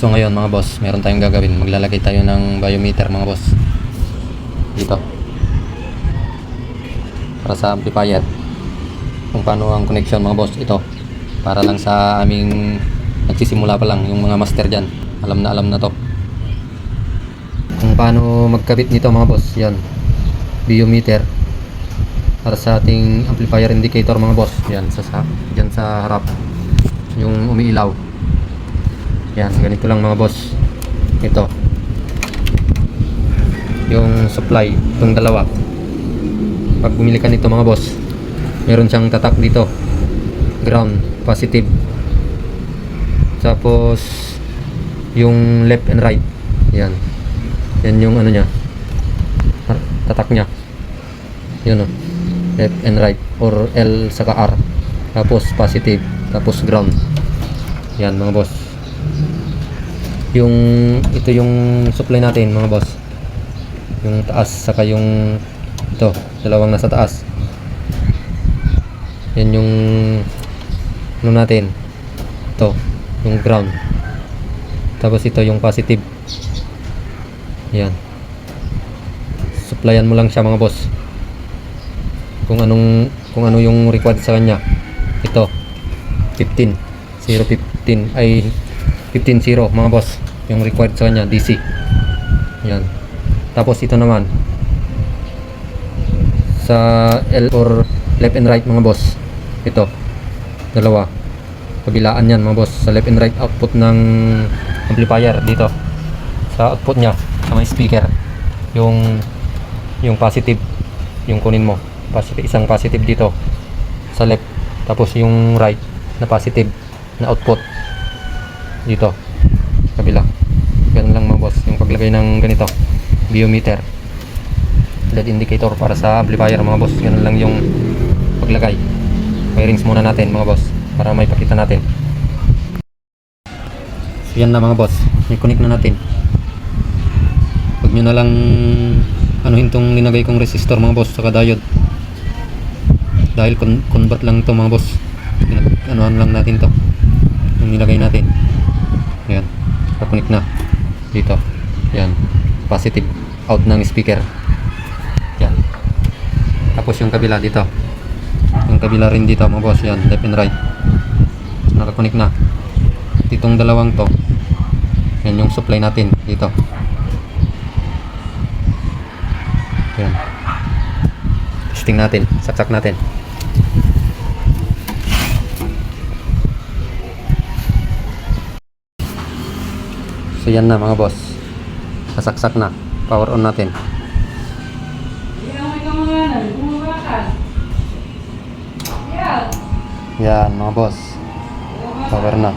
So ngayon mga boss, meron tayong gagawin. Maglalagay tayo ng biometer mga boss. Dito. Para sa amplifier. Kung paano ang connection mga boss. Ito. Para lang sa aming nagsisimula pa lang yung mga master dyan. Alam na alam na to. Kung paano magkabit nito mga boss. Yan. Biometer. Para sa ating amplifier indicator mga boss. Yan. Sa, sa, dyan sa harap. Yung umiilaw. Yan, ganito lang mga boss. Ito. Yung supply, itong dalawa. Pag bumili ka nito mga boss, meron siyang tatak dito. Ground, positive. Tapos, yung left and right. Yan. Yan yung ano niya. Tatak niya. Yun o. Left and right. Or L saka R. Tapos positive. Tapos ground. Yan mga boss yung ito yung supply natin mga boss. Yung taas saka yung ito dalawang nasa taas. Yan yung ano natin ito yung ground. Tapos ito yung positive. Yan. Supplyan mo lang siya mga boss. Kung anong kung ano yung required sa kanya. Ito 15 015 ay 15.0 mga boss. Yung required sa kanya DC yan. Tapos ito naman. Sa L or left and right mga boss. Ito. Dalawa. Kabilaan yan mga boss. Sa left and right output ng amplifier dito. Sa output nya sa may speaker. Yung yung positive yung kunin mo. Positive, isang positive dito. Sa left. Tapos yung right na positive na output dito. Kabila. Ganun lang mga boss yung paglagay ng ganito. Biometer. LED indicator para sa amplifier mga boss. Ganun lang yung paglagay. Wirings muna natin mga boss para may pakita natin. So yan na mga boss. May connect na natin. Huwag nyo na lang anuhin tong linagay kong resistor mga boss saka diode. Dahil con- convert lang to mga boss. Anuhan lang natin to. Yung nilagay natin Ayan. Kakunik na. Dito. Yan. Positive out ng speaker. Yan. Tapos yung kabila dito. Yung kabila rin dito mga boss. Yan. Left and right. Nakakunik na. Itong dalawang to. Yan yung supply natin dito. Yan. Testing natin. Saksak natin. So yan na mga boss. Sasaksak na. Power on natin. Yan mga boss. Power na.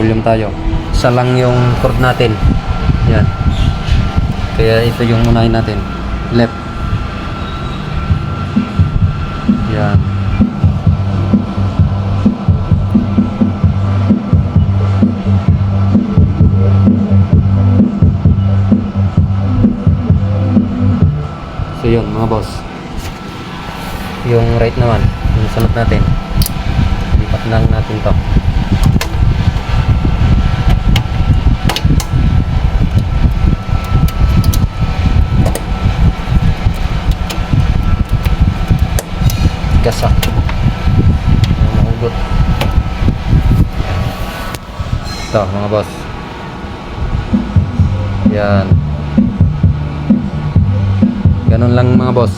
Volume tayo. Isa lang yung cord natin. Yan. Kaya ito yung unahin natin. Left. Yun mga boss. Yung right naman, yung sunod natin. Lipat lang natin to. Gasa. Mahugot. Ito mga boss. Yan. Ganun lang mga boss.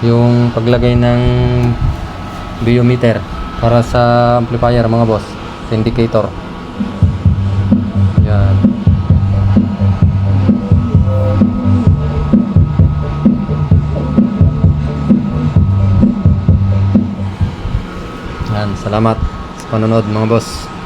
Yung paglagay ng biometer para sa amplifier mga boss. Indicator. Yan. Yan, salamat sa panonood mga boss.